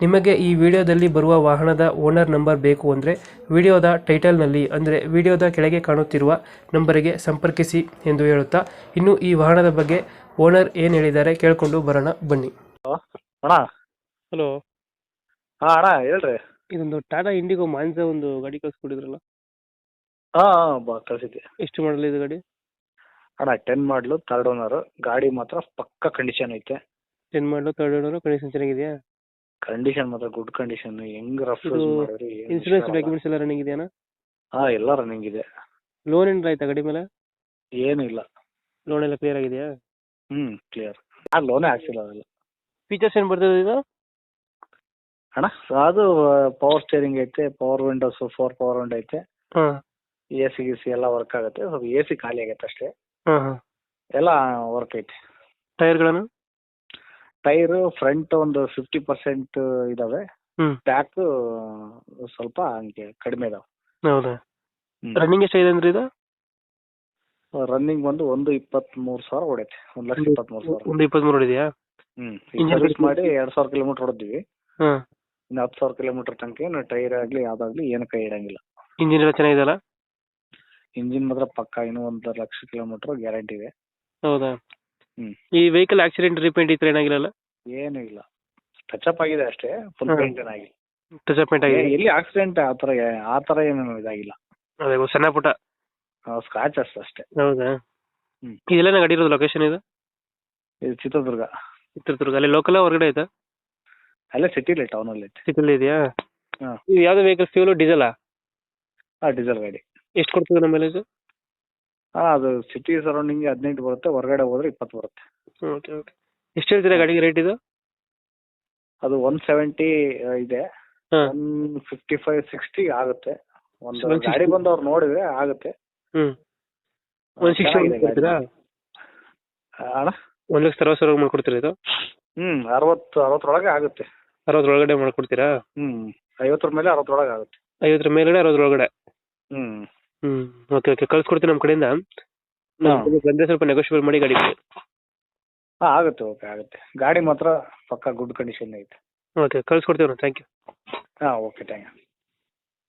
ನಿಮಗೆ ಈ ವಿಡಿಯೋದಲ್ಲಿ ಬರುವ ವಾಹನದ ಓನರ್ ನಂಬರ್ ಬೇಕು ಅಂದರೆ ವಿಡಿಯೋದ ಟೈಟಲ್ನಲ್ಲಿ ಅಂದರೆ ವಿಡಿಯೋದ ಕೆಳಗೆ ಕಾಣುತ್ತಿರುವ ನಂಬರಿಗೆ ಸಂಪರ್ಕಿಸಿ ಎಂದು ಹೇಳುತ್ತಾ ಇನ್ನು ಈ ವಾಹನದ ಬಗ್ಗೆ ಓನರ್ ಏನು ಹೇಳಿದ್ದಾರೆ ಕೇಳಿಕೊಂಡು ಬರೋಣ ಬನ್ನಿ. ಅಣ್ಣ? ಹಲೋ. ಹಾಂ ಅಣ್ಣ ಹೇಳ್ರಿ. ಇದೊಂದು ಟಾಟಾ ಇಂಡಿಗೋ ಮಾನ್ಸ ಒಂದು ಗಾಡಿ ಕಳ್ಸ್ಕೊಟ್ಟಿದ್ರಲ್ಲ ಹಾಂ ಆ ಬಾ ಕಳಿಸಿದ್ದೆ. ಎಷ್ಟು ಮಾಡಲ್ ಇದು ಗಾಡಿ? ಅಣ್ಣ ಟೆನ್ ಮಾಡಲು ಥರ್ಡ್ ಓನರು ಗಾಡಿ ಮಾತ್ರ ಪಕ್ಕ ಕಂಡೀಷನ್ ಐತೆ. ಟೆನ್ ಮಾಡಲು ತರ್ಡ್ ಓನರ್ ಕಂಡೀಷನ್ ಚೆನ್ನಾಗಿದೆಯಾ? ಕಂಡೀಷನ್ ಮಾತ್ರ ಗುಡ್ ಕಂಡೀಷನ್ ಹೆಂಗ್ ರಫ್ ಇದು ಮಾಡಿದ್ರಿ ಇನ್ಸೂರೆನ್ಸ್ ಡಾಕ್ಯುಮೆಂಟ್ಸ್ ಎಲ್ಲ ರನ್ನಿಂಗ್ ಇದೆಯಾ ಹಾ ಎಲ್ಲ ರನ್ನಿಂಗ್ ಇದೆ. ಲೋನ್ ಏನಾರ ಆಯ್ತಾ ಗಾಡಿ ಮೇಲೆ? ಏನು ಇಲ್ಲ. ಲೋನ್ ಎಲ್ಲ ಕ್ಲಿಯರ್ ಆಗಿದೆಯಾ? ಹ್ಮ್ ಕ್ಲಿಯರ್ ಆ ಲೋನ್ ಹಾಕ್ಸಿಲ್ಲ ಫೀಚರ್ಸ್ ಏನು ಬರ್ತದೆ ಇದು? ಅಣ್ಣ ಅದು ಪವರ್ ಸ್ಟೇರಿಂಗ್ ಐತೆ power windows four power window ಐತೆ. ಹಾಂ. ಎ ಸಿ ಗಿಸಿ ಎಲ್ಲ ವರ್ಕ್ ಆಗುತ್ತೆ. ಸ್ವಲ್ಪ ಎ ಸಿ ಖಾಲಿ ಆಗೈತೆ ಅಷ್ಟೇ. ಹಾಂ ಹಾಂ. ಎಲ್ಲ ವರ್ಕ್ ಐತೆ. ಟೈರ್ಗಳನ್ನು ಟೈರು ಫ್ರಂಟ್ ಒಂದು ಫಿಫ್ಟಿ ಪರ್ಸೆಂಟ್ ಇದಾವೆ. ಹ್ಮ್. ಬ್ಯಾಕ್ ಸ್ವಲ್ಪ ಹಂಗೆ ಕಡಿಮೆ ಇದಾವೆ. ಹೌದಾ? ರನ್ನಿಂಗ್ ಎಷ್ಟಾಗಿದೆ ಅಂದ್ರೆ ಇದು? ರನ್ನಿಂಗ್ ಬಂದು ಒಂದು ಇಪ್ಪತ್ಮೂರು ಸಾವಿರ ಹೊಡೈತೆ ಒಂದು ಲಕ್ಷ ಇಪ್ಪತ್ಮೂರು ಸಾವಿರ. ಒಂದು ಹೊಡಿದೆಯಾ? ಹ್ಮ್. Engine ಸರ್ವಿಸ್ ಮಾಡಿ ಎರಡು ಸಾವಿರ ಕಿಲೋಮೀಟರ್ ಹೊಡೆದಿವಿ. ಹಾಂ. ಇನ್ನು ಹತ್ತು ಸಾವಿರ ಕಿಲೋಮೀಟರ್ ತನಕ ಏನು ಟೈರ್ ಆಗಲಿ ಯಾವ್ದಾಗ್ಲಿ ಏನು ಕೈ ಇಡಂಗಿಲ್ಲ ಇಂಜಿನ್ ಎಲ್ಲ ಚೆನ್ನಾಗಿದೆಯಲ್ಲ ಇಂಜಿನ್ ಮಾತ್ರ ಪಕ್ಕ ಇನ್ನೂ ಒಂದು ಲಕ್ಷ ಕಿಲೋಮೀಟರ್ ಗ್ಯಾರಂಟಿ ಇದೆ. ಹೌದಾ. ಈ ವೆಹಿಕಲ್ ಆಕ್ಸಿಡೆಂಟ್ ರಿಪೇಂಟ್ ಈ ಏನಾಗಿಲ್ಲ ಏನೂ ಇಲ್ಲ. ಟಚಪ್ ಆಗಿದೆ ಅಷ್ಟೇ ಫುಲ್ ಹ್ಮ್. ಪೇಂಟ್ ಏನಾಗಿಲ್ಲ. ಅಪ್ ಆಗಿದೆ. ಎಲ್ಲಿ ಆಕ್ಸಿಡೆಂಟ್ ಆ ತರ ಆ ಥರ ಏನು ಇದಾಗಿಲ್ಲ. ಅದೇ ಸಣ್ಣ ಪುಟ್ಟ. ಸ್ಕ್ರಾಚ್ ಅಷ್ಟೇ ಅಷ್ಟೇ. ಹೌದಾ? ಹ್ಮ್. ಇದೆಲ್ಲ ಗಾಡಿ ಇರೋದು ಲೊಕೇಶನ್ ಇದು? ಇದು ಚಿತ್ರದುರ್ಗ. ಚಿತ್ರದುರ್ಗ. ಅಲ್ಲಿ ಲೋಕಲ್ ಹೊರಗಡೆ ಆಯ್ತಾ? ಅಲ್ಲೇ ಸಿಟಿಲಿ ಟೌನಲ್ಲಿ ಐತೆ ಸಿಟಿಲಿ ಇದೆಯಾ? ಹಾಂ. ಇದು ಯಾವ್ದು ವೆಹಿಕಲ್ ಫ್ಯೂಲ್ ಡೀಸೆಲ್ ಆ? ಡೀಸೆಲ್ ಗಾಡಿ. ಎಷ್ಟು ಕೊಡ್ತದೆ ನಮ್ಮ ಮೈಲೇಜ್ ಹಾಂ ಅದು ಸಿಟಿ ಸರೌಂಡಿಂಗ್ ಹದಿನೆಂಟು ಬರುತ್ತೆ ಹೊರಗಡೆ ಹೋದ್ರೆ ಇಪ್ಪತ್ತು ಬರುತ್ತೆ. ಓಕೆ ಓಕೆ ಎಷ್ಟು ಹೇಳ್ತೀರಾ ಗಾಡಿಗೆ ರೇಟ್ ಇದು? ಅದು ಒನ್ ಸೆವೆಂಟಿ ಇದೆ. ಹಾಂ. ಒನ್ ಫಿಫ್ಟಿ ಫೈವ್ ಸಿಕ್ಸ್ಟಿ ಆಗುತ್ತೆ. ಒಂದು 160. ಗಾಡಿ ಬಂದು ಅವ್ರು ನೋಡಿದ್ರೆ ಆಗುತ್ತೆ. ಹ್ಞೂ ಒಂದು ಸಿಕ್ಸ್ಟಿ ಚೆನ್ನಾಗಿದೆ ಗಾಡಿ. ಕೊಡ್ತೀರಾ ಅಣ್ಣ? ಒಂದು ಲಕ್ಷ ಅರವತ್ತು ಸಾವಿರ ಮಾಡ್ಕೊಡ್ತೀರಾ ಇದು? ಹ್ಮ್ ಅರವತ್ತು ಅರವತ್ತರೊಳಗೆ ಆಗುತ್ತೆ. ಅರವತ್ತರ ಒಳಗಡೆ ಮಾಡ್ಕೊಡ್ತೀರಾ? ಹ್ಮ್ ಐವತ್ತರ ಮೇಲೆ ಅರವತ್ತರೊಳಗೆ ಆಗುತ್ತೆ. ಐವತ್ತರ ಮೇಲ್ಗಡೆ ಅರವತ್ತರ ಒಳಗಡೆ ಹ್ಮ್. ಹ್ಞೂ ಓಕೆ ಓಕೆ ಕಳ್ಸ್ಕೊಡ್ತೀನಿ ನಮ್ಮ ಕಡೆಯಿಂದ. ಬಂದರೆ ಸ್ವಲ್ಪ ನೆಗೋಷಿಯಬಲ್ ಮಾಡಿ ಗಾಡಿ ಕೊಡಿ ಹಾಂ ಆಗುತ್ತೆ ಓಕೆ ಆಗುತ್ತೆ. ಗಾಡಿ ಮಾತ್ರ ಪಕ್ಕ ಗುಡ್ ಕಂಡೀಷನ್ ಐತೆ. ಓಕೆ ಕಳ್ಸ್ಕೊಡ್ತೀವಿ ಥ್ಯಾಂಕ್ ಯು ಹಾಂ ಓಕೆ ಥ್ಯಾಂಕ್ ಯು